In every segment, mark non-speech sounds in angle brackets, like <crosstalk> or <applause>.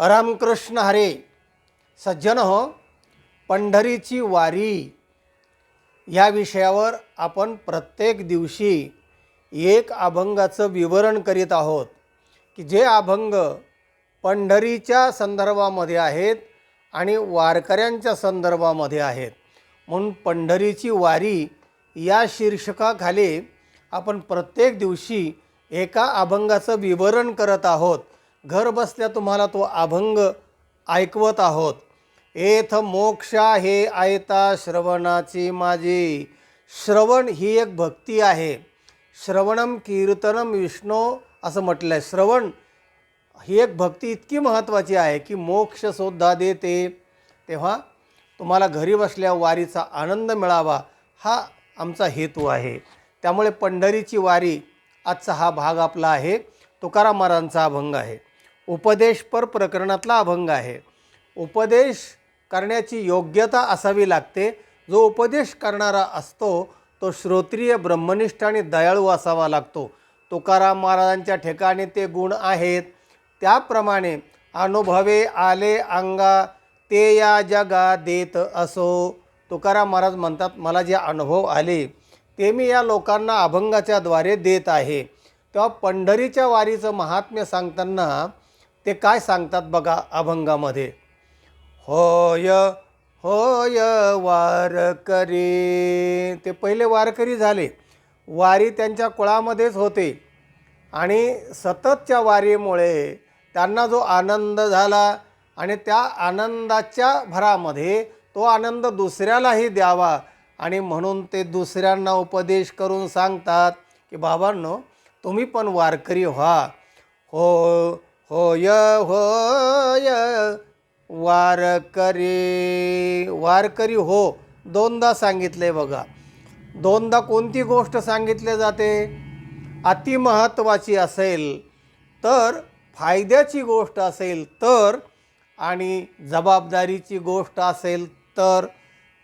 रामकृष्ण हरे सज्जन हो पंढरीची वारी. या विषयावर आपण प्रत्येक दिवशी एक अभंगाचं विवरण करीत आहोत की जे अभंग पंढरीच्या संदर्भामध्ये आहेत आणि वारकऱ्यांच्या संदर्भामध्ये आहेत. म्हणून पंढरीची वारी या शीर्षकाखाली आपण प्रत्येक दिवशी एका अभंगाचं विवरण करत आहोत. घर बसल्या तुम्हाला तो अभंग ऐकवत आहोत. एथ मोक्षा हे ऐता श्रवणाची माझी. श्रवण ही एक भक्ती आहे. श्रवणम कीर्तनम विष्णू असं म्हटलं आहे श्रवण ही एक भक्ती इतकी महत्त्वाची आहे की मोक्षसुद्धा देते. तेव्हा तुम्हाला घरी बसल्या वारीचा आनंद मिळावा हा आमचा हेतू आहे. त्यामुळे पंढरीची वारी आजचा हा भाग आपला आहे. तुकाराम महाराजांचा अभंग आहे. उपदेशपर प्रकरणातला अभंग आहे. उपदेश करण्याची योग्यता असावी लागते. जो उपदेश करणारा असतो तो श्रोत्रिय ब्रह्मनिष्ठ आणि दयाळू असावा लागतो. तुकाराम महाराजांच्या ठिकाणी ते गुण आहेत. त्याप्रमाणे अनुभवे आले अंगा ते या जगा देत असो. तुकाराम महाराज म्हणतात मला जे अनुभव आले ते मी या लोकांना अभंगाच्याद्वारे देत आहे. तेव्हा पंढरीच्या वारीचं महात्म्य सांगताना ते काय सांगतात बघा अभंगामध्ये? होय होय वारकरी. ते पहिले वारकरी झाले. वारी त्यांच्या कुळामध्येच होते. आणि सततच्या वारीमुळे त्यांना जो आनंद झाला आणि त्या आनंदाच्या भरामध्ये तो आनंद दुसऱ्यालाही द्यावा. आणि म्हणून ते दुसऱ्यांना उपदेश करून सांगतात की बाबांनो तुम्ही पण वारकरी व्हा. हो होय होय वारकरी वारकरी हो. दोनदा सांगितले बघा. दोनदा कोणती गोष्ट सांगितली जाते? अतिमहत्त्वाची असेल तर फायद्याची गोष्ट असेल तर आणि जबाबदारीची गोष्ट असेल तर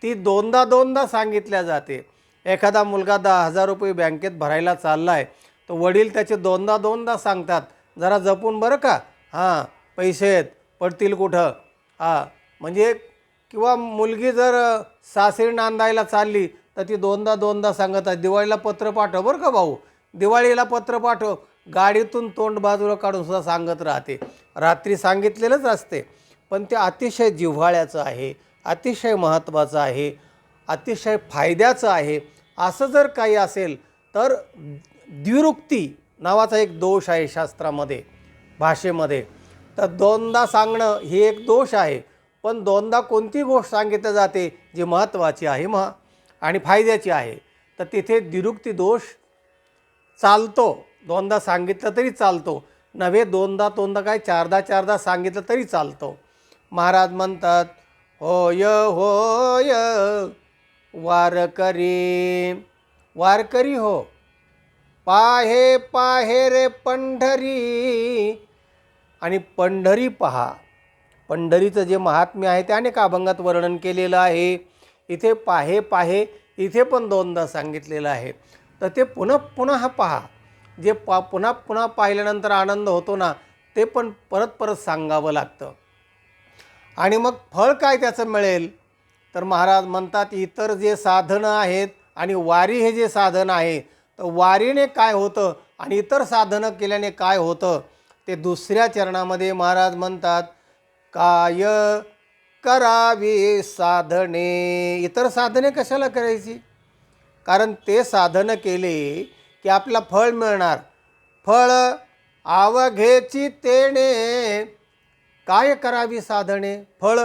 ती दोनदा दोनदा सांगितल्या जाते. एखादा मुलगा दहा हजार रुपये बँकेत भरायला चालला आहे तर वडील त्याचे दोनदा दोनदा सांगतात जरा जपून बरं का? हां पैसे आहेत पडतील कुठं? हां म्हणजे किंवा मुलगी जर सासरी नांदायला चालली तर ती दोनदा दोनदा सांगत आहे दिवाळीला पत्र पाठव बरं का भाऊ? दिवाळीला पत्र पाठव. गाडीतून तोंड बाजूला काढून सुद्धा सांगत राहते. रात्री सांगितलेलंच असते. पण ते अतिशय जिव्हाळ्याचं आहे अतिशय महत्त्वाचं आहे अतिशय फायद्याचं आहे. असं जर काही असेल तर द्विरुक्ती नावाचा एक दोष आहे शास्त्रामध्ये भाषेमध्ये. तर दोनदा सांगणं ही एक दोष आहे पण दोनदा कोणती गोष्ट सांगितली जाते जी महत्त्वाची आहे महा आणि फायद्याची आहे तर तिथे दिरुक्ती दोष चालतो. दोनदा सांगितलं तरी चालतो. नव्हे दोनदा दोनदा काय चारदा चारदा सांगितलं तरी चालतो. महाराज म्हणतात होय होय वारकरी वारकरी हो पाहे पाहे रे पंढरी. आणि पंढरी पहा. पंढरीचं जे महात्म्य आहे ते अनेक अभंगात वर्णन केलेलं आहे. इथे पाहे पाहे इथे पण दोनदा सांगितलेलं आहे. तर ते पुन्हा पुन्हा पहा. जे पा पुन्हा पुन्हा पाहिल्यानंतर आनंद होतो ना ते पण परत परत सांगावं लागतं. आणि मग फळ काय त्याचं मिळेल? तर महाराज म्हणतात इतर जे साधनं आहेत आणि वारी हे जे साधन आहे तर वारीने काय होतं आणि इतर साधनं केल्याने काय होतं ते दुसऱ्या चरणामध्ये महाराज म्हणतात काय करावी साधने? इतर साधने कशाला करायची? कारण ते साधनं केले की आपला फळ मिळणार. फळ आवघेची तेणे. काय करावी साधने? फळ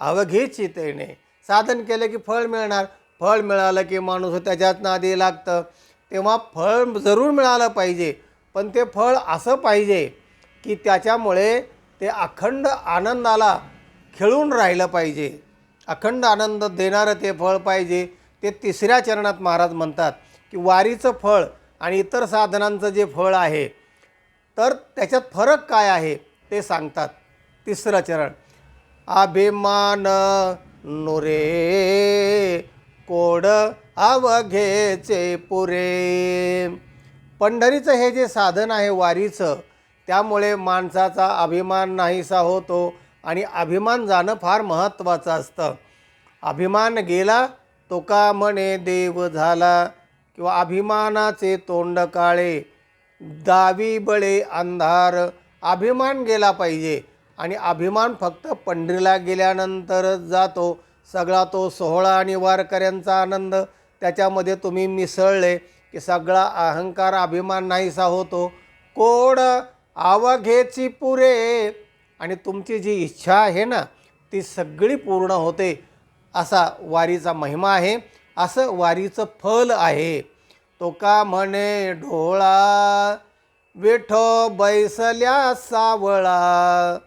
अवघेची तेणे. साधन केलं की फळ मिळणार. फळ मिळालं की माणूस त्याच्यात नादी लागतं. तेव्हा फळ जरूर मिळालं पाहिजे. पण ते फळ असं पाहिजे की त्याच्यामुळे ते अखंड आनंदाला खेळून राहिलं पाहिजे. अखंड आनंद देणारं ते फळ पाहिजे. ते तिसऱ्या चरणात महाराज म्हणतात की वारीचं फळ आणि इतर साधनांचं जे फळ आहे तर त्याच्यात फरक काय आहे ते सांगतात. तिसरं चरण. अभिमान नुरे कोड अवघेचे पुरे. पंढरीचं हे जे साधन आहे वारीचं त्यामुळे माणसाचा अभिमान नाहीसा होतो आणि अभिमान जाणं फार महत्त्वाचं असतं. अभिमान गेला तो का म्हणे देव झाला? किंवा अभिमानाचे तोंड काळे दावी बळे अंधार. अभिमान गेला पाहिजे आणि अभिमान फक्त पंढरीला गेल्यानंतरच जातो. सगळा तो सोहळा आणि वारकऱ्यांचा आनंद त्याच्यामध्ये तुम्ही मिसळले की सगळा अहंकार अभिमान नाहीसा होतो. कोड आवघेची पुरे आणि तुमची जी इच्छा आहे ना ती सगळी पूर्ण होते असा वारीचा महिमा आहे. असं वारीचं फल आहे. तो का म्हणे ढोळा विठो बैसल्या सावळा.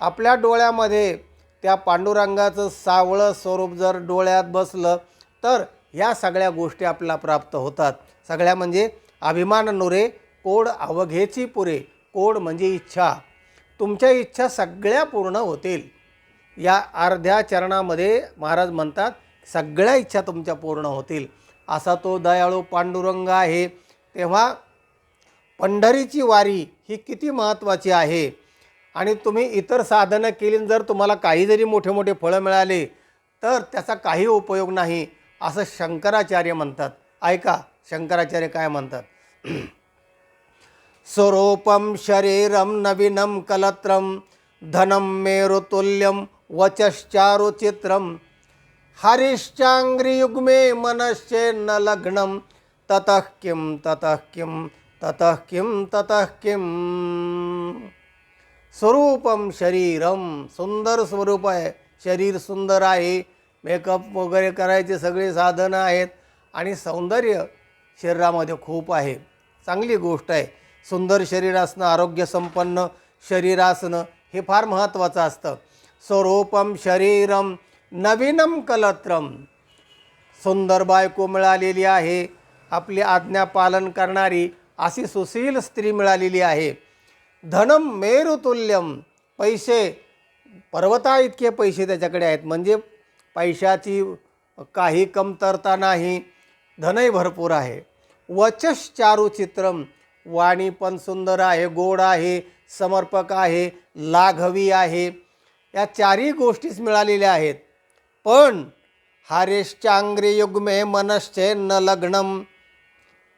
आपल्या डोळ्यामध्ये त्या पांडुरंगाचं सावळं स्वरूप जर डोळ्यात बसलं तर ह्या सगळ्या गोष्टी आपल्याला प्राप्त होतात. सगळ्या म्हणजे अभिमान नुरे कोड अवघेची पुरे कोड म्हणजे इच्छा. तुमच्या इच्छा सगळ्या पूर्ण होतील. या अर्ध्या चरणामध्ये महाराज म्हणतात सगळ्या इच्छा तुमच्या पूर्ण होतील. असा तो दयाळू पांडुरंग आहे. तेव्हा पंढरीची वारी ही किती महत्त्वाची आहे? आणि तुम्ही इतर साधनं केली जर तुम्हाला काही जरी मोठे मोठे फळं मिळाले तर त्याचा काही उपयोग नाही असं शंकराचार्य म्हणतात. ऐका शंकराचार्य काय म्हणतात? <clears throat> स्वरूपम शरीरम नवीनम कलत्रम धनम मेरुतुल्यम वचश्चारुचित्रम हरिश्चांग्रियुग्मे मनश्चे न लग्नम ततः किं ततः किं ततः किं ततः किं। स्वरूपम शरीरम सुंदर स्वरूप आहे. शरीर सुंदर आहे. मेकअप वगैरे करायचे सगळे साधनं आहेत. आणि सौंदर्य शरीरामध्ये खूप आहे. चांगली गोष्ट आहे. सुंदर शरीर असणं आरोग्यसंपन्न शरीर असणं हे फार महत्त्वाचं असतं. स्वरूपम शरीरम नवीनम कलत्रम सुंदर बायको मिळालेली आहे. आपली आज्ञा पालन करणारी अशी सुशील स्त्री मिळालेली आहे. धनम मेरुतुल्यम पैसे पर्वता इतके पैसे त्याच्याकडे आहेत. म्हणजे पैशाची काही कमतरता नाही. धनही भरपूर आहे. वचश्चारुचित्रम वाणी पण सुंदर आहे गोड आहे समर्पक आहे लाघवी आहे. या चारही गोष्टीच मिळालेल्या आहेत. पण हारेश्चांग्रे युग्मे मनश्चे न लग्नम.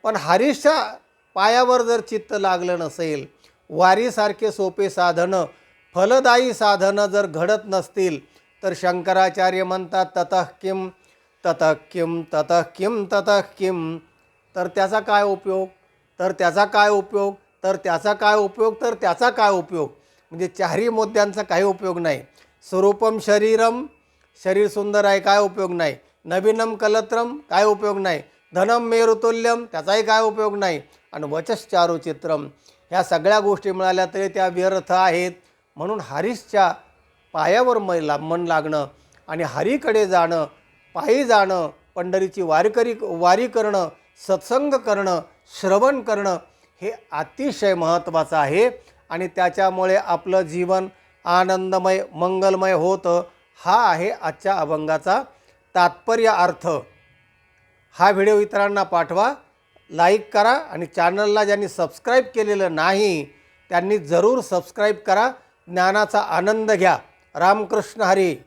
पण हरीशच्या पायावर जर चित्त लागलं नसेल वारीसारखे सोपे साधनं फलदायी साधनं जर घडत नसतील तर शंकराचार्य म्हणतात ततः किम ततः किम ततः किम ततः किम तर त्याचा काय उपयोग? तर त्याचा काय उपयोग? तर त्याचा काय उपयोग? तर त्याचा काय उपयोग? म्हणजे चारही मुद्द्यांचा काही उपयोग नाही. स्वरूपम शरीरम शरीर सुंदर आहे काय उपयोग नाही. नवीनम कलत्रम काय उपयोग नाही. धनम मेरुतुल्यम त्याचाही काय उपयोग नाही. आणि वचश्चारुचित्रम ह्या सगळ्या गोष्टी मिळाल्या तरी त्या व्यर्थ आहेत. म्हणून हरीशच्या पायावर म मन लागणं आणि हरीकडे जाणं पायी जाणं पंढरीची वारकरी वारी करणं सत्संग करणं श्रवण करणं हे अतिशय महत्त्वाचं आहे. आणि त्याच्यामुळे आपलं जीवन आनंदमय मंगलमय होतं. हा आहे आजच्या अभंगाचा तात्पर्य अर्थ. हा व्हिडिओ इतरांना पाठवा. लाईक करा आणि चॅनलला ज्यांनी सबस्क्राईब केलेलं नाही त्यांनी जरूर सबस्क्राईब करा. ज्ञानाचा आनंद घ्या. रामकृष्ण हरी.